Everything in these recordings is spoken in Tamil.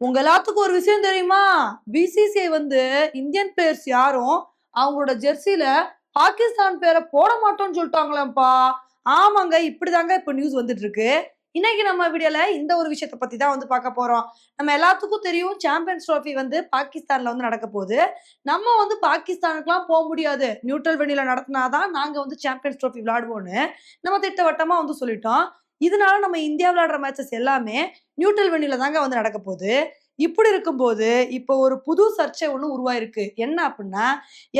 உங்க எல்லாத்துக்கும் ஒரு விஷயம் தெரியுமா? பிசிசிஐ வந்து இந்தியன் பிளேயர்ஸ் யாரும் அவங்களோட ஜெர்சியில பாகிஸ்தான் பேரை போட மாட்டோம்னு சொல்லிட்டாங்களாம்ப்பா. ஆமாங்க இப்படிதாங்க இப்ப நியூஸ் வந்துட்டு இருக்கு இன்னைக்கு நம்ம வீடியோல இந்த ஒரு விஷயத்த பத்தி தான் வந்து பார்க்க போறோம். நம்ம எல்லாத்துக்கும் தெரியும் சாம்பியன்ஸ் ட்ராஃபி வந்து பாகிஸ்தான்ல வந்து நடக்க போகுது. நம்ம வந்து பாகிஸ்தானுக்குலாம் போக முடியாது. நியூட்ரல் வெளியில நடத்தினாதான் நாங்க வந்து சாம்பியன்ஸ் ட்ரோஃபி விளையாடுவோம்னு நம்ம திட்டவட்டமா வந்து சொல்லிட்டோம். இதனால நம்ம இந்தியா ஆடுற மேட்சஸ் எல்லாமே நியூட்ரல் வெண்ணில தாங்க வந்து நடக்க போகுது. இப்படி இருக்கும்போது இப்போ ஒரு புது சர்ச்சை ஒன்று உருவாயிருக்கு. என்ன அப்படின்னா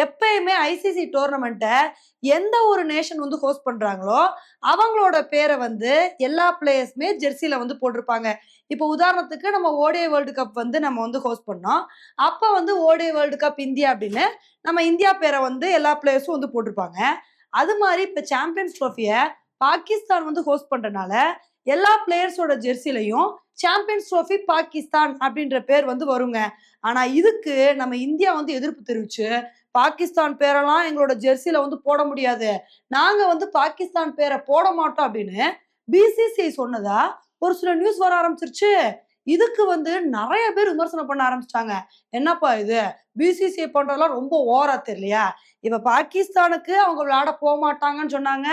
எப்பயுமே ஐசிசி டோர்னமெண்ட்டை எந்த ஒரு நேஷன் வந்து ஹோஸ்ட் பண்ணுறாங்களோ அவங்களோட பேரை வந்து எல்லா பிளேயர்ஸுமே ஜெர்சியில் வந்து போட்டிருப்பாங்க. இப்போ உதாரணத்துக்கு நம்ம ஓடிஐ வேர்ல்டு கப் வந்து நம்ம வந்து ஹோஸ்ட் பண்ணோம். அப்போ வந்து ஓடிஐ வேர்ல்டு கப் இந்தியா அப்படின்னு நம்ம இந்தியா பேரை வந்து எல்லா பிளேயர்ஸும் வந்து போட்டிருப்பாங்க. அது மாதிரி இப்போ சாம்பியன்ஸ் ட்ரோஃபியை பாகிஸ்தான் வந்து ஹோஸ்ட் பண்றனால எல்லா பிளேயர்ஸோட ஜெர்சிலையும் சாம்பியன்ஸ் ட்ரோஃபி பாகிஸ்தான் அப்படின்ற பேர் வந்து வருங்க. ஆனா இதுக்கு நம்ம இந்தியா வந்து எதிர்ப்பு தெரிவிச்சு பாகிஸ்தான் பேரெல்லாம் எங்களோட ஜெர்சியில வந்து போட முடியாது. நாங்க வந்து பாகிஸ்தான் பேரை போட மாட்டோம் அப்படின்னு பிசிசிஐ சொன்னதா ஒரு சில நியூஸ் வர ஆரம்பிச்சிருச்சு. இதுக்கு வந்து நிறைய பேர் விமர்சனம் பண்ண ஆரம்பிச்சிட்டாங்க. என்னப்பா இது? பிசிசிஐ பண்றதெல்லாம் ரொம்ப ஓரா தெரியலையா? இப்ப பாகிஸ்தானுக்கு அவங்க விளையாட போக மாட்டாங்கன்னு சொன்னாங்க.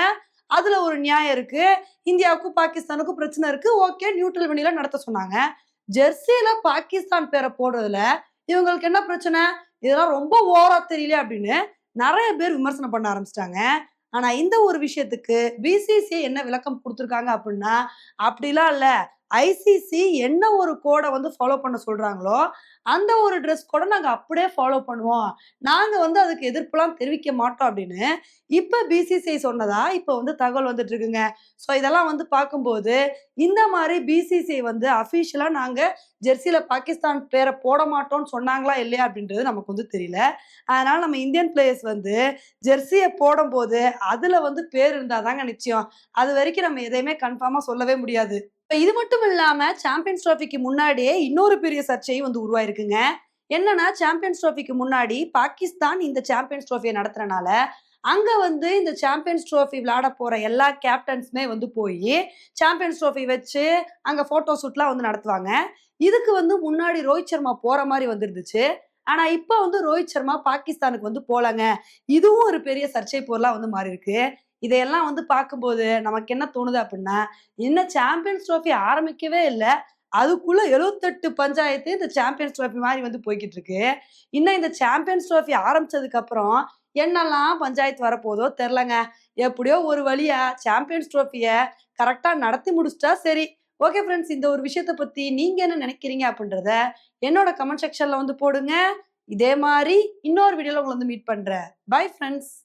அதுல ஒரு நியாயம் இருக்கு. இந்தியாவுக்கும் பாகிஸ்தானுக்கும் பிரச்சனை இருக்கு. ஓகே நியூட்ரல் வெளியில நடத்த சொன்னாங்க. ஜெர்சியில பாகிஸ்தான் பேரை போடுறதுல இவங்களுக்கு என்ன பிரச்சனை? இதெல்லாம் ரொம்ப ஓரா தெரியல அப்படின்னு நிறைய பேர் விமர்சனம் பண்ண ஆரம்பிச்சிட்டாங்க. ஆனா இந்த ஒரு விஷயத்துக்கு பிசிசி என்ன விளக்கம் கொடுத்துருக்காங்க அப்படின்னா அப்படிலாம் இல்ல. ஐசிசி என்ன ஒரு கோடை வந்து ஃபாலோ பண்ண சொல்கிறாங்களோ அந்த ஒரு ட்ரெஸ் கூட நாங்கள் அப்படியே ஃபாலோ பண்ணுவோம். நாங்கள் வந்து அதுக்கு எதிர்ப்புலாம் தெரிவிக்க மாட்டோம் அப்படின்னு இப்போ பிசிசிஐ சொன்னதா இப்போ வந்து தகவல் வந்துட்டு இருக்குங்க ஸோ இதெல்லாம் வந்து பார்க்கும்போது இந்த மாதிரி பிசிசிஐ வந்து அஃபிஷியலாக நாங்கள் ஜெர்சியில் பாகிஸ்தான் பேரை போட மாட்டோம்னு சொன்னாங்களா இல்லையா அப்படின்றது நமக்கு வந்து தெரியல. அதனால் நம்ம இந்தியன் பிளேயர்ஸ் வந்து ஜெர்சியை போடும்போது அதில் வந்து பேர் இருந்தாதாங்க நிச்சயம். அது வரைக்கும் நம்ம எதையுமே கன்ஃபார்மாக சொல்லவே முடியாது. இப்போ இது மட்டும் இல்லாம சாம்பியன்ஸ் ட்ராஃபிக்கு முன்னாடியே இன்னொரு பெரிய சர்ச்சையும் வந்து உருவாயிருக்குங்க. என்னன்னா சாம்பியன்ஸ் ட்ராஃபிக்கு முன்னாடி பாகிஸ்தான் இந்த சாம்பியன்ஸ் ட்ராஃபியை நடத்துறனால அங்க வந்து இந்த சாம்பியன்ஸ் ட்ரோஃபி விளையாட போற எல்லா கேப்டன்ஸுமே வந்து போய் சாம்பியன்ஸ் ட்ரோஃபி வச்சு அங்க போட்டோ ஷூட்லாம் வந்து நடத்துவாங்க. இதுக்கு வந்து முன்னாடி ரோஹித் சர்மா போற மாதிரி வந்துருந்துச்சு. ஆனா இப்போ வந்து ரோஹித் சர்மா பாகிஸ்தானுக்கு வந்து போலங்க. இதுவும் ஒரு பெரிய சர்ச்சை பொருளா வந்து மாறி இருக்கு இதையெல்லாம் வந்து பார்க்கும்போது நமக்கு என்ன தோணுது அப்படின்னா இன்னும் சாம்பியன்ஸ் ட்ரோஃபி ஆரம்பிக்கவே இல்லை. அதுக்குள்ள எழுவத்தெட்டு பஞ்சாயத்து இந்த சாம்பியன்ஸ் ட்ரோஃபி மாதிரி வந்து போய்கிட்டு இருக்கு. இன்னும் இந்த சாம்பியன்ஸ் ட்ரோஃபி ஆரம்பிச்சதுக்கு அப்புறம் என்னெல்லாம் பஞ்சாயத்து வரப்போதோ தெரிலங்க எப்படியோ ஒரு வழியா சாம்பியன்ஸ் ட்ரோஃபியை கரெக்டாக நடத்தி முடிச்சிட்டா சரி. ஓகே ஃப்ரெண்ட்ஸ் இந்த ஒரு விஷயத்த பற்றி நீங்கள் என்ன நினைக்கிறீங்க அப்படின்றத என்னோட கமெண்ட் செக்ஷனில் வந்து போடுங்க. இதே மாதிரி இன்னொரு வீடியோவில் உங்களை வந்து மீட் பண்ணுறேன் பை ஃப்ரெண்ட்ஸ்